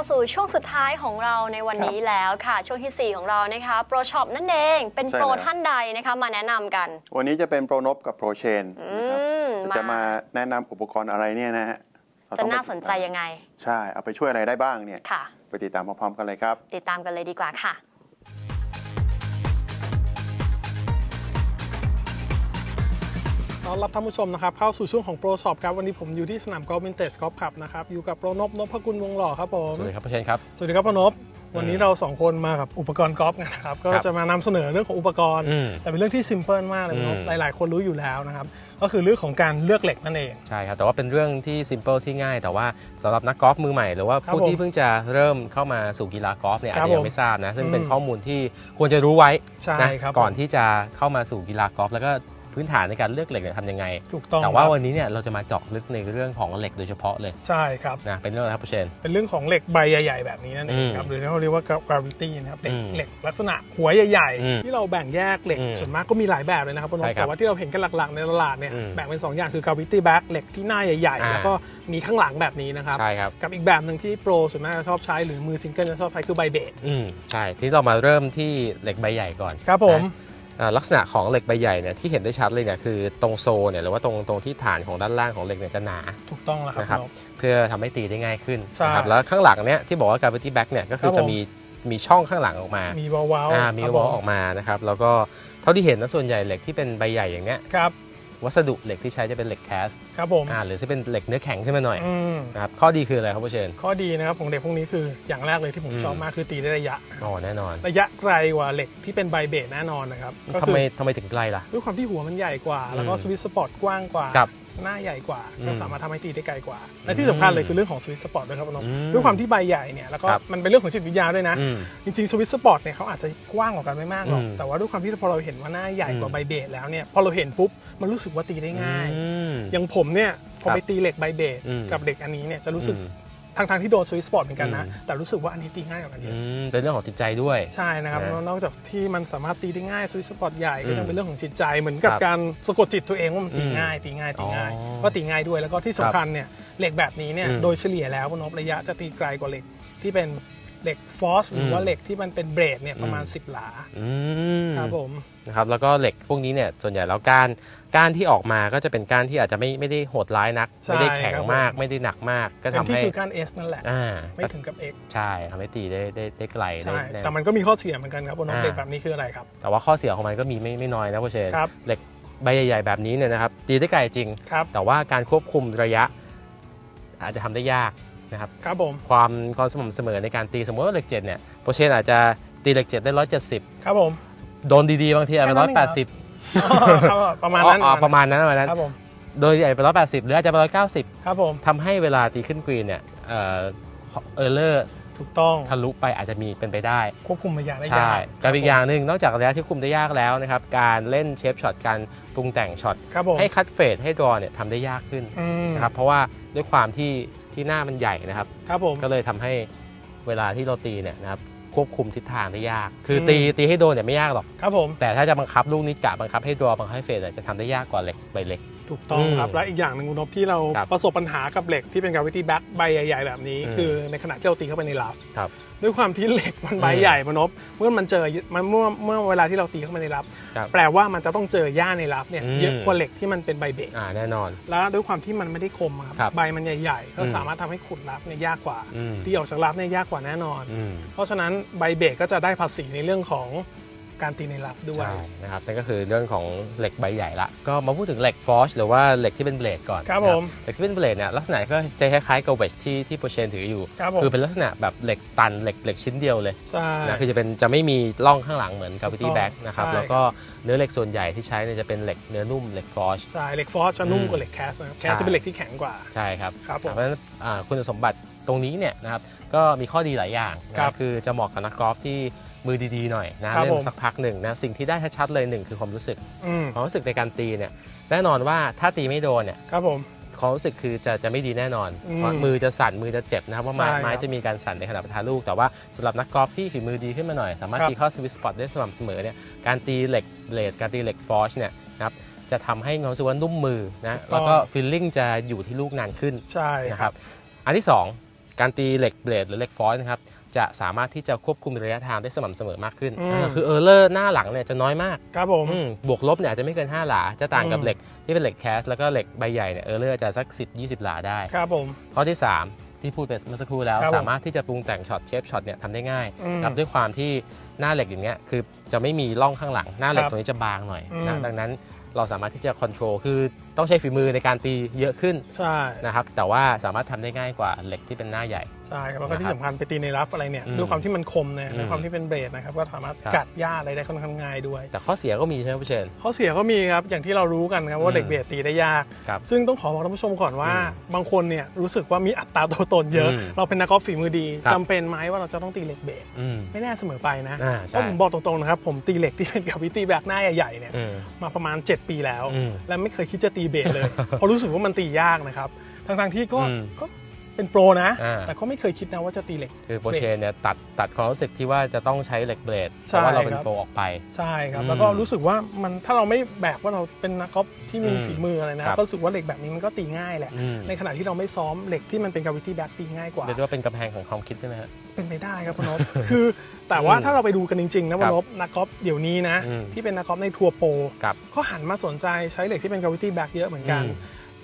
กลับเข้าสู่ช่วงสุดท้ายของเราในวันนี้แล้วค่ะ ช่วงทีสี่ 4 ของเรานะคะโปรช็อปนั่นเองเป็นใช่โปรแล้ว ท่านใดนะคะมาแนะนำกัน วันนี้จะเป็นโปรนบกับโปรเชนอืนะครับมจะมาแนะนำอุปกรณ์อะไรเนี่ยนะฮะเรจะต้องไปน่าสนใจยังไงใช่ เอาไปช่วยอะไรได้บ้างเนี่ยค่ะ ไปติดตามพร้อมๆกันเลยครับ ติดตามกันเลยดีกว่าค่ะ ต้อนรับท่านผู้ชมนะครับเข้าสู่ช่วงของโปรช็อปครับวันนี้ผมอยู่ที่สนามกอล์ฟวินเทจกอล์ฟคลับนะครับอยู่กับโปรนบนพกุลวงหล่อครับผมสวัสดีครับพ่อเชนครับสวัสดีครับโปรนบวันนี้เราสองคนมากับอุปกรณ์กอล์ฟกันนะครับก็ครับจะมานำเสนอเรื่องของอุปกรณ์อืมแต่เป็นเรื่องที่ซิมเพิลมากเลยโปรนบอืมหลายๆ คนรู้อยู่แล้วนะครับก็คือเรื่องของการเลือกเหล็กนั่นเองใช่ครับแต่ว่าเป็นเรื่องที่ s ิมเ l e ที่ง่าย แต่ว่าสำหรับนักกอล์ฟมือใหม่หรือว่าครับผู้ผมที่เพิ่งจะเริ่มเข้ามาสู่กีฬากอล์ฟเนี่ยครัอาบจจะยัผมงไม่ทราบนะซึ่งเป็นอืมข้อมูลที่ควรจะรู้ไว้ใช่นะครับก่อนที่จะเข้ามาสู่กีฬากอล์ฟแล้วก็ พื้นฐานในการเลือกเหล็กเนี่ยทำยังไง ถูกต้องแต่ว่าครับวันนี้เนี่ยเราจะมาเจาะลึกในเรื่องของเหล็กโดยเฉพาะเลยใช่ครับ นะเป็นเรื่องอะไรครับพ่อเชน เป็นเรื่องของเหล็กใบใหญ่ ๆ แบบนี้นั่นเองครับอืมหรือที่เขาเรียกว่า gravity นะครับเหล็กอืมเหล็กลักษณะหัวใหญ่ อืมๆ ที่เราแบ่งแยกเหล็กอืมส่วนมากก็มีหลายแบบเลยนะครับโปรนบใช่ครับแต่ว่าที่เราเห็นกันหลักๆในตลาดเนี่ยอืมแบ่งเป็นสองอย่างคือ gravity back เหล็กที่หน้าใหญ่ๆอ่าแล้วก็มีข้างหลังแบบนี้นะครับใช่ครับ กับอีกแบบหนึ่งที่โปรส่วนมากจะชอบใช้หรือมือซิงเกิลจะชอบใช้คือใบเบส อืมใช่ที่เรามาเริ่มที่เหล็กใบใหญ่ก่อนครับผม นะอ่า ลักษณะของเหล็กใบใหญ่เนี่ยที่เห็นได้ชัดเลยเนี่ยคือตรงโซเนี่ยหรือว่าตรงตรงที่ฐานของด้านล่างของเหล็กเนี่ยจะหนาถูกต้องแล้วครับนะครับณนพเพื่อทำให้ตีได้ง่ายขึ้นใช่นะครับแล้วข้างหลังเนี่ยที่บอกว่า gravity back เนี่ยก็คืครัอบผมจะมีมีช่องข้างหลังออกมา มีวาล์วาล์วอ่ามีครับวอลผออกมานะครับแล้วก็เท่าที่เห็นนะส่วนใหญ่เหล็กที่เป็นใบใหญ่อย่างเนี้ยครับ วัสดุเหล็กที่ใช้จะเป็นเหล็กแคสครับผมอ่าหรือจะเป็นเหล็กเนื้อแข็งขึ้นมาหน่อยอืมนะครับข้อดีคืออะไรครับผู้เชนข้อดีนะครับของเด็กพวกนี้คืออย่างแรกเลยที่ผมอืม ชอบมากคือตีได้ระยะ อ๋อแน่นอนระยะไกลกว่าเหล็กที่เป็นใบเบสแน่นอนนะครับก็ทำคือไมทำไมถึงไกลล่ะ ด้วยความที่หัวมันใหญ่กว่า แล้วก็อืม สวิตช์สปอร์ตกว้างกว่า ครับ หน้าใหญ่กว่า ก็อืมสามารถทำให้ตีได้ไกลกว่า และที่สำคัญเลยคือเรื่องของสวิตช์สปอร์ตด้วยครับน้องอืมด้วยความที่ใบใหญ่เนี่ยแล้วก็ครับมันเป็นเรื่องของจิตวิทยาด้วยนะ อืมจริงๆสวิตช์สปอร์ตเนี่ยเขาอาจจะกว้างกว่ากันไม่มากหรอก อืม แต่ว่าด้วยความที่พอเราเห็นว่าหน้าใหญ่กว่าอืมใบเบสแล้วเนี่ยพอเราเห็นปุ๊บมันรู้สึกว่าตีได้ง่าย อืม อย่างผมเนี่ยพอครับไปตีเหล็กใบเบสอืมกับเหล็กอันนี้เนี่ยจะรู้สึกอืม ทางทางๆที่โดนสวิตช์สปอร์ตเหมือนกันนะอืมแต่รู้สึกว่าอันนี้ตีง่ายกว่ากันเยอือะมเป็นเรื่องของจิตใจด้วย ใช่นะครับนะนอกจากที่มันสามารถตีได้ง่ายสวิตช์สปอร์ตใหญ่ก็ยัอืงมเป็นเรื่องของจิตใจเหมือนกับครับการสะกดจิตตัวเองว่ามันตีอืมง่าย ตีง่ายตีง่ายอ๋อก็ตีง่ายด้วยแล้วก็ที่สำคัญเนี่ยเหล็กแบบนี้เนี่ยอืมโดยเฉลี่ยแล้วพนบระยะจะตีไกลกว่าเหล็กที่เป็น เหล็กฟอสหรือว่าอืมเหล็กที่มันเป็นเบรดเนี่ยประมาณอืม10 หลาอืมครับผมนะครับแล้วก็เหล็กพวกนี้เนี่ยส่วนใหญ่แล้วก้านก้านที่ออกมาก็จะเป็นก้านที่อาจจะไม่ไม่ได้โหดร้ายนักใช่ไม่ได้แข็งครับมากผมไม่ได้หนักมาก ก็เต็ทำมที่ให้คือการ S นั่นแหละอ่าไม่ถึงกับ X ใช่ทำให้ตีได้ได้ได้ไกลได้ใช่ได้แต่มันก็มีข้อเสียเหมือนกันครับพนบอ่าเหล็กแบบนี้คืออะไรครับ แต่ว่าข้อเสียของมันก็มีไม่ไม่น้อยนะพ่อเชนครับเหล็กใบใหญ่ๆแบบนี้เนี่ยนะครับตีได้ไกลจริงครับแต่ว่าการควบคุมระยะอาจจะทำได้ยาก นะครับครับผมความความสม่ำเสมอในการตีสมมติว่าเหล็กเจ็ดเนี่ยโปรเชนอาจจะตีเหล็กเจ็ดได้ร้อยเจ็ดสิบครับผม โดนดีๆ บางทีอาจจะแค่นั้ร้อนยเองแปเหรดอสิบครับประมาณนั้นประมาณนั้นประมาณนั้นครับผมโดยใหญ่ไปร้อยแปดสิบหรืออาจจะไปร้อยเก้าสิบครับผมทำให้เวลาตีขึ้นกรีนเนี่ยเอ่อเออร์เลอร์ถูกต้องทะลุไปอาจจะมีเป็นไปได้ ควบคุมระยะได้ใช่ยากกับอีกอย่างหนึ่งนอกจากระยะที่คุมได้ยากแล้วนะครับการเล่นเชฟช็อตการปรุงแต่งช็อตครับผมให้คัดเฟดให้ดรอเนี่ยทำได้ยากขึ้นอืมนะครับเพราะว่าด้วยความที่ ที่หน้ามันใหญ่นะครับ ครับผมก็เลยทำให้เวลาที่เราตีเนี่ยนะครับควบคุมทิศทางได้ยาก คืออมตีตีให้โดนเนี่ยไม่ยากหรอก ครับผม แต่ถ้าจะบังคับลูกนี้กะบังคับให้ดรอบังคับให้เฟดเนี่ยจะทำได้ยากกว่าเหล็กใบเล็ก ถูกต้องอืมครับ และอีกอย่างหนึ่งคุณนพที่เราครับประสบปัญหากับเหล็กที่เป็น gravity back ใบใหญ่ ๆ แบบนี้อืมคือในขณะที่เราตีเข้าไปในลับครับด้วยความที่เหล็กมันใบอืมใหญ่มนพเมื่อมันเจอมันเมื่อเมื่อเวลาที่เราตีเข้าไปในลับครับ แปลว่ามันจะต้องเจอหญ้าในลับเนี่ยอืมเยอะกว่าเหล็กที่มันเป็นใบเบรกอ่าแน่นอน แล้วด้วยความที่มันไม่ได้คมอะครับครับใบมันใหญ่ๆก็อืมสามารถทำให้ขุดลับเนี่ยยากกว่าอืมที่ออกจากลับเนี่ยยากกว่าแน่นอนอืมเพราะฉะนั้นใบเบรกก็จะได้ภาษีในเรื่องของ การตีในลับด้วย ใช่นะครับนั่นก็คือเรื่องของเหล็กใบใหญ่ละ ก็มาพูดถึงเหล็กฟอชหรือว่าเหล็กที่เป็นเบลดก่อนครับนะผมเหล็กที่เป็นเบลดเนี่ยลักษณะก็จะคล้ายๆกับเวชที่ที่โปรเชนถืออยู่ ครับผมคือเป็นลักษณะแบบเหล็กตันเหล็กเหล็กชิ้นเดียวเลยใช่นะคือจะเป็นจะไม่มีร่องข้างหลังเหมือนกับถูวิกตี้ต้องแบ็กนะครับใช่แล้วก็เนื้อเหล็กส่วนใหญ่ที่ใช้เนี่ยจะเป็นเหล็กเนื้อนุ่มเหล็กฟอชใช่เหล็กฟอสจะนุ่มอืมกว่าเหล็กแคสนะครับแคสใช่จะเป็นเหล็กที่แข็งกว่าใช่ครับครับผมเพราะฉะนั้นอ่าคุณสมบัติตรงนี้เนี่ยนะครับก็มีข้อดีหลายอย่างนะครับคือจะเหมาะกับนักกอล์ฟที่ มือดีๆหน่อยนะครับเล่ผนมสักพักหนึ่งนะสิ่งที่ได้ชัดๆเลยหนึ่งคือความรู้สึกอืมความรู้สึกในการตีเนี่ยแน่นอนว่าถ้าตีไม่โดนเนี่ยครับผมความรู้สึกคือจะจะไม่ดีแน่นอนอืมเพราะมือจะสั่นมือจะเจ็บนะครับเพราะไม้ใช่ครับไม้จะมีการสั่นในขณะประทาลูก แต่ว่าสำหรับนักกอล์ฟที่ฝีมือดีขึ้นมาหน่อย สามารถครับตีเข้าสวิตสปอตได้สม่ำเสมอเนี่ยการตีเหล็กเบลดการตีเหล็กฟอชเนี่ยนะครับจะทำให้ความรู้สึกว่านุ่มมือนะแล้วก็ฟีลลิ่งจะอยู่ที่ลูกนานขึ้นใช่นะคครัรับบอันที่สอง การตีเหล็กเบลดหรือเหล็กฟอยล์นะครับจะสามารถที่จะควบคุมระยะทางได้สม่ำเสมอมากขึ้น อืมอ่าคือเออร์เลอร์หน้าหลังเนี่ยจะน้อยมากครับผม อืมบวกลบเนี่ยอาจจะไม่เกิน 5 หลา จะต่างกับอืม เหล็กที่เป็นเหล็กแคสแล้วก็เหล็กใบใหญ่เนี่ยเออร์เลอร์จะสัก 10 20 หลาได้ ครับผม ข้อที่ 3 ที่พูดไปเมื่อสักครู่แล้ว ครับผมสามารถที่จะปรุงแต่งช็อตเชฟช็อตเนี่ยทำได้ง่ายอืมครับด้วยความที่หน้าเหล็กอย่างเงี้ยคือจะไม่มีร่องข้างหลังหน้าเหล็กครับตรงนี้จะบางหน่อยอืนะมดังนั้น เราสามารถที่จะคอนโทรลคือต้องใช้ฝีมือในการตีเยอะขึ้นใช่นะครับแต่ว่าสามารถทำได้ง่ายกว่าเหล็กที่เป็นหน้าใหญ่ ใช่ครับแล้วก็ที่นะครับสำคัญไปตีในรัฟอะไรเนี่ยอืมด้วยความที่มันคมเนี่ยอืมด้วยความที่เป็นเบรดนะครับก็สามารถครับกัดหญ้าอะไรได้ค่อนข้างง่ายด้วย แต่ข้อเสียก็มีใช่ไหมผู้เชนข้อเสียก็มีครับอย่างที่เรารู้กันครับอืว่ามเหล็กเบรดตีได้ยากครับซึ่งต้องขอบอกท่านผู้ชมก่อนว่าอืมบางคนเนี่ยรู้สึกว่ามีอัตราตัวตนเยอะอืมเราเป็นนักกอล์ฟฝีมือดีครับจำเป็นไหมว่าเราจะต้องตีเหล็กเบรดอืมไม่แน่เสมอไปนะอ่าเพใช่ราะผมบอกตรงๆนะครับผมตีเหล็กที่เป็นกับวิตีแบกหน้าใหญ่ๆเนี่ยอืมมาประมาณ 7 ปีแล้วอืมและไม่เคยคิดจะตีเบรดเลยเพราะรู้สึกว่ามันตียากนะครับทั้งๆที่ก็อืมก็ เป็นโปรนะ อ่า แต่ก็ไม่เคยคิดนะว่าจะตีเหล็ก คือโปรเชนเนี่ยตัดตัดความรู้สึกที่ว่าจะต้องใช้เหล็กเบลดเพใช่ราะว่าเราเป็นครับ โปรออกไป ใช่ครับ อืมแล้วก็รู้สึกว่ามันถ้าเราไม่แบกว่าเราเป็นนักกอล์ฟที่มีอืมฝีมืออะไรนะครับ ก็รู้สึกว่าเหล็กแบบนี้มันก็ตีง่ายแหละ อืมในขณะที่เราไม่ซ้อมเหล็กที่มันเป็นกาวิตี้แบ็กตีง่ายกว่า เรียกได้ว่าเป็นกำแพงของความคิดใช่ไหมฮะ เป็นไปได้ครับคุณนพ คือแต่ว่าอืมถ้าเราไปดูกันจริงๆนะครัคุณบนพนักกอล์ฟเดี๋ยวนี้นะ อืมที่เป็นนักกอล์ฟในทัวร์โปรครับก็หันมาสนใจใช้เหล็กที่เป็นกาวิตี้แบ็กเยอะเหมือนกัน อืม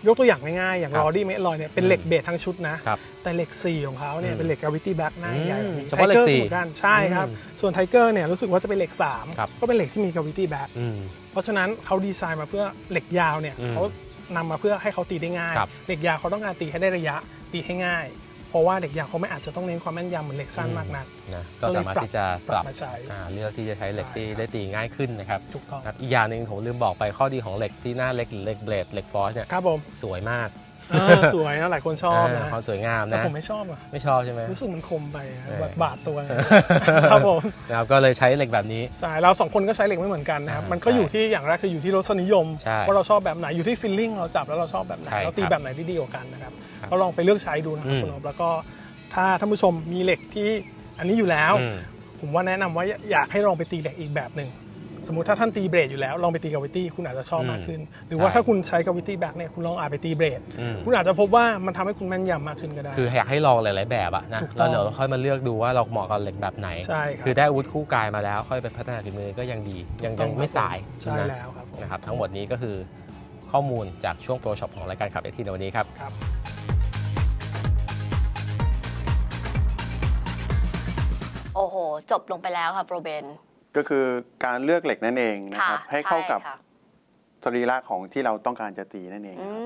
ยกตัวอย่างง่ายๆ อย่างครับรอดี้เมทลอยเนี่ยเป็นเหล็กเบสทั้งชุดนะ ครับแต่เหล็กสี่ของเขาเนี่ยอืมเป็นเหล็กกาวิตี้แบ็กหน้าใหญ่แบบอืนี้มเฉพาะเหล็กไทสี่อร์เหมือนกันใช่ครับ อืมส่วนไทเกอร์เนี่ยรู้สึกว่าจะเป็นเหล็กสามครับก็เป็นเหล็กที่มีกาวิตี้แบ็กอืม เพราะฉะนั้นเขาดีไซน์มาเพื่อเหล็กยาวเนี่ยอืมเขานำมาเพื่อให้เขาตีได้ง่าย ครับ เหล็กยาวเขาต้องการตีให้ได้ระยะตีให้ง่ายเพ ราะว่าเหล็กยาวเขาไม่อาจจะต้องเน้นความแม่นยำเหมือนเหล็กสั้นมากนักนะก็สามารถที่จะปปรัรับบมาใช้อ่าเลือกที่จะใช้เหล็กใช่ที่ครับได้ตีง่ายขึ้นนะครับถูกต้องครับอีกอย่างหนึ่งผมลืมบอกไปข้อดีของเหล็กที่หน้าเหล็กหรือเหล็กเบลดเหล็กฟอสเนี่ยครับผมสวยมาก เออสวยนะหลายคนชอบานะความสวยงามแต่นะ ผมไม่ชอบอะ ไม่ชอบใช่ไหม รู้สึกมันคมไปอะเออ บาดบาดตัวครับผมนะครับก็เลยใช้เหล็กแบบนี้ ใช่เราสองคนก็ใช้เหล็กไม่เหมือนกันนะครับอ่ามัมันก็อยู่ที่อย่างแรกคืออยู่ที่รสนิยมใช่ว่าเราชอบแบบไหนอยู่ที่ฟีลลิ่งเราจับแล้วเราชอบแบบไหนใช่เราตีครับแบบไหนที่ดีกว่ากันนะครับครับก็ลองไปเลือกใช้ดูนะครับอืม คุณนพแล้วก็ถ้าท่านผู้ชมมีเหล็กที่อันนี้อยู่แล้ว อืม ผมว่าแนะนำว่าอยากให้ลองไปตีเหล็กอีกแบบหนึ่ง สมมติถ้าท่านตีเบรดอยู่แล้ว ลองไปตีกาวิตี้คุณอาจจะชอบอืมมากขึ้น หรือว่าใช่ถ้าคุณใช้กาวิตี้แบ็กเนี่ยคุณลองอาจไปตีเบรดอืมคุณอาจจะพบว่ามันทำให้คุณแม่นยำมากขึ้นก็ได้ คืออยากให้ลองหลาย ๆ แบบอะนะถูกต้แล้อวงเดี๋ยวเราค่อยมาเลือกดูว่าเราเหมาะกับเหล็กแบบไหนใช่ครับคือได้อาวุธคู่กายมาแล้วค่อยไปพัฒนาฝีมือก็ยังดียังต้ยัองงไม่สายใช่นะแล้วครับผมนะครับทั้งหมดนี้ก็คือข้อมูลจากช่วงโปรช็อปของรายการขับเอทีในวันนี้ครับครับโอ้โห จบลงไปแล้วค่ะโปรเบน ก็คือการเลือกเหล็กนั่นเองนะค่ะครับให้เข้ากับใช่ค่ะ สรีระของที่เราต้องการจะตีนั่นเองอืครับ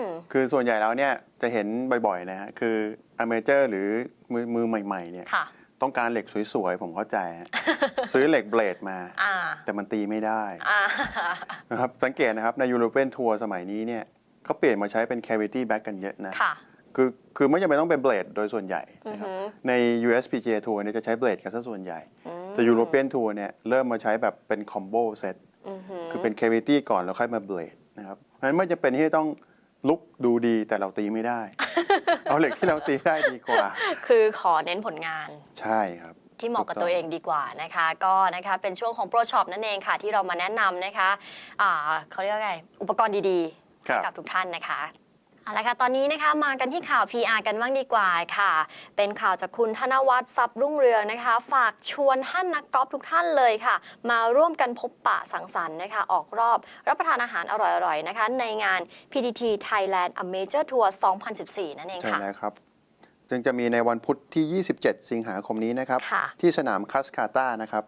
ม คือส่วนใหญ่แล้วเนี่ยจะเห็นบ่อยๆนะฮะคืออเมเจอร์หรือมือมือใหม่ๆเนี่ยค่ะ ต้องการเหล็กสวยๆ ผมเข้าใจฮะ ซื้อเหล็กเบลดมา อ่า แต่มันตีไม่ได้อ่า นะครับสังเกตนะครับในยูโรเปียนทัวร์สมัยนี้เนี่ยเขาเปลี่ยนมาใช้เป็น cavity back กันเยอะนะค่ะ คือคือไม่จำเป็นต้องเป็นเบลดโดยส่วนใหญ่อือนะครับหือใน USPGA ทัวร์เนี่ยจะใช้เบลดกันซะส่วนใหญ่ อืม แต่ยูโรเปียนทัวร์เนี่ยเริ่มมาใช้แบบเป็นคอมโบเซตอือหือคือเป็น cavity ก่อนแล้วค่อยมาเบลดนะครับเพราะฉะนั้นไม่จะเป็นที่จะต้องลุกดูดีแต่เราตีไม่ได้ เอาเหล็กที่เราตีได้ดีกว่า คือขอเน้นผลงาน ใช่ครับที่เหมาะกับถูกต้องตัวเองดีกว่านะคะ ก็นะคะเป็นช่วงของโปรช็อปนั่นเองค่ะ ที่เรามาแนะนำนะคะอ่าเขาเรียกว่าไงอุปกรณ์ดีๆครับให้กับทุกท่านนะคะ เอาละค่ะ ตอนนี้นะคะมากันที่ข่าว PR กันบ้างดีกว่าค่ะ เป็นข่าวจากคุณธนวัฒน์ทรัพย์รุ่งเรืองนะคะ ฝากชวนท่านนักกอล์ฟทุกท่านเลยค่ะ มาร่วมกันพบปะสังสรรค์นะคะ ออกรอบรับประทานอาหารอร่อยๆนะคะ ในงาน PTT Thailand A Major Tour 2014 นั่นเองใช่ค่ะแล้วครับจึงจะมีในวันพุธที่ 27 สิงหาคมนี้นะครับ ค่ะ ที่สนามคัสคาตานะครับ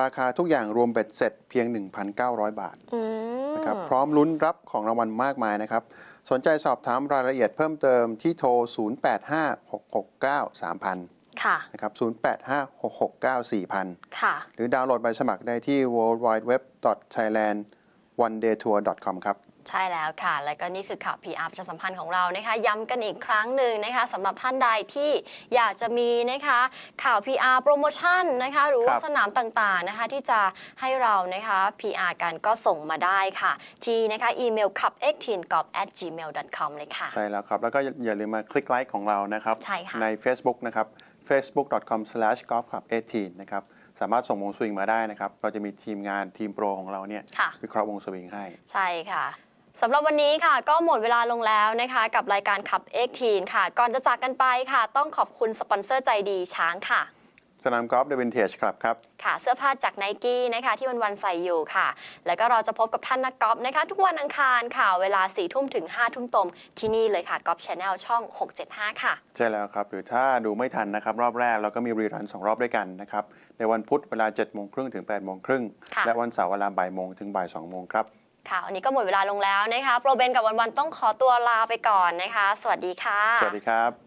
ราคาทุกอย่างรวมเบ็ดเสร็จเพียง 1,900 บาท อืม นะครับพร้อมลุ้นรับของรางวัลมากมายนะครับ สนใจสอบถามรายละเอียดเพิ่มเติมที่โทร 0856693000 ค่ะนะครับ0856694000 ค่ะ หรือดาวน์โหลดใบสมัครได้ที่ worldwideweb.thailandonedaytour.com ครับ ใช่แล้วค่ะ และก็นี่คือข่าว PR ประชาสัมพันธ์ของเรานะคะ ย้ำกันอีกครั้งหนึ่งนะคะสำหรับท่านใดที่อยากจะมีนะคะข่าว PR โปรโมชั่นนะคะหรือว่าครับสนามต่างๆนะคะที่จะให้เรานะคะ PR กันก็ส่งมาได้ค่ะ ที่นะคะอีเมล c u p 1 8 g o b at gmail com เลยค่ะ ใช่แล้วครับ แล้วก็อย่าลืมมาคลิกไลค์ของเรานะครับใช่ค่ะใน Facebook นะครับ facebook.com/golfclub18 นะครับสามารถส่งวงสวิงมาได้นะครับ เราจะมีทีมงานทีมโปรของเราเนี่ยค่ะวิเคราะห์วงสวิงให้ ใช่ค่ะ สำหรับวันนี้ค่ะ ก็หมดเวลาลงแล้วนะคะ กับรายการขับเอ็กทีนค่ะ ก่อนจะจากกันไปค่ะ ต้องขอบคุณสปอนเซอร์ใจดีช้างค่ะ สนามกอล์ฟเดวินเทจครับครับ ค่ะเสื้อผ้าจากไนกี้นะคะ ที่วันวันๆใส่อยู่ค่ะ แล้วก็เราจะพบกับท่านนักกอล์ฟนะคะ ทุกวันอังคารค่ะ เวลา4ี่ทุ่มถึง5้าทุ่มตรงที่นี่เลยค่ะกอล์ฟชาแนลช่อง 675 ค่ะ ใช่แล้วครับ หรือถ้าดูไม่ทันนะครับรอบแรกเราก็มีรีรันสองรอบด้วยกันนะครับ ในวันพุธเวลา7จ็ดโมงครึ่งถึง8ปดโมงครึ่งค่ะ และวันเสาร์เวลาบ่ายโมงถึงบ่ายสองโมงครับ ค่ะวันนี้ก็หมดเวลาลงแล้วนะคะ โปรเบนกับวันวันต้องขอตัวลาไปก่อนนะคะ สวัสดีค่ะ สวัสดีครับ